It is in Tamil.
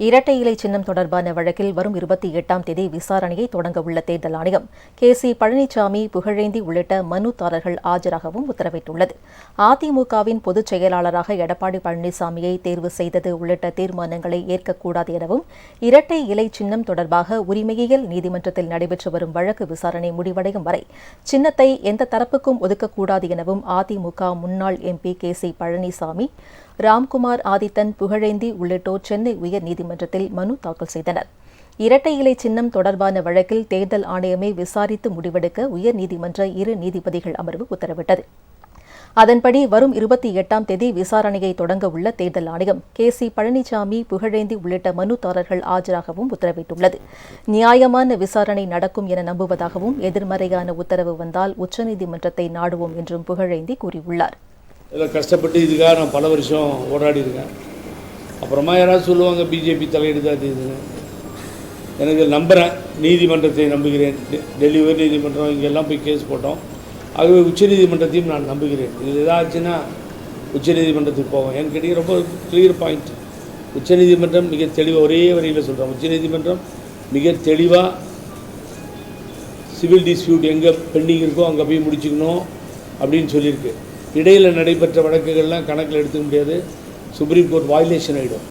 இரட்டை இலை சின்னம் தொடர்பான வழக்கில் வரும் இருபத்தி எட்டாம் தேதி விசாரணையை தொடங்க உள்ள தேர்தல் ஆணையம் கே. சி. பழனிசாமி புகழேந்தி உள்ளிட்ட மனுதாரர்கள் ஆஜராகவும் உத்தரவிட்டுள்ளது. அதிமுகவின் பொதுச் செயலாளராக எடப்பாடி பழனிசாமியை தேர்வு செய்தது உள்ளிட்ட தீர்மானங்களை ஏற்கக்கூடாது எனவும் இரட்டை இலை சின்னம் தொடர்பாக உரிமையியல் நீதிமன்றத்தில் நடைபெற்று வரும் வழக்கு விசாரணை முடிவடையும் வரை சின்னத்தை எந்த தரப்புக்கும் ஒதுக்கக்கூடாது எனவும் அதிமுக முன்னாள் MP K. C. Palaniswami Ramkumar Adithan Pugazhendhi உள்ளிட்டோர் சென்னை உயர்நீதிமன்றத்தில் மனு தாக்கல் செய்தனர். இரட்டை இலை சின்னம் தொடர்பான வழக்கில் தேர்தல் ஆணையமே விசாரித்து முடிவெடுக்க உயர்நீதிமன்ற இரு நீதிபதிகள் அமர்வு உத்தரவிட்டது. அதன்படி வரும் இருபத்தி எட்டாம் தேதி விசாரணையை தொடங்க உள்ள தேர்தல் ஆணையம் கே சி பழனிசாமி புகழேந்தி உள்ளிட்ட மனுதாரர்கள் ஆஜராகவும் உத்தரவிட்டுள்ளது. நியாயமான விசாரணை நடக்கும் என நம்புவதாகவும் எதிர்மறையான உத்தரவு வந்தால் உச்சநீதிமன்றத்தை நாடுவோம் என்றும் புகழேந்தி கூறியுள்ளார். இதில் கஷ்டப்பட்டு இதுக்காக நான் பல வருஷம் ஓடாடி இருக்கேன் அப்புறமா யாராவது சொல்லுவாங்க பிஜேபி தலையீடு இதுன்னு. எனக்கு நம்புகிறேன் நீதிமன்றத்தை நம்புகிறேன். டெல்லி உயர் நீதிமன்றம் இங்கெல்லாம் போய் கேஸ் போட்டோம். ஆகவே உச்சநீதிமன்றத்தையும் நான் நம்புகிறேன். இது ஏதாச்சுன்னா உச்சநீதிமன்றத்துக்கு போவோம் ஏன்னு கேட்டீங்க ரொம்ப கிளியர் பாயிண்ட் உச்சநீதிமன்றம் மிக தெளிவாக ஒரே வரியில் சொல்கிறோம் உச்சநீதிமன்றம் மிக தெளிவாக சிவில் டிஸ்பியூட் எங்கே பெண்டிங் இருக்கோ அங்கே போய் முடிச்சுக்கணும் அப்படின்னு சொல்லியிருக்கு. இடையில் நடைபெற்ற வழக்குகள்லாம் கணக்கில் எடுத்துக்க முடியாது. சுப்ரீம் கோர்ட் வாயிலேஷன் ஆகிடும்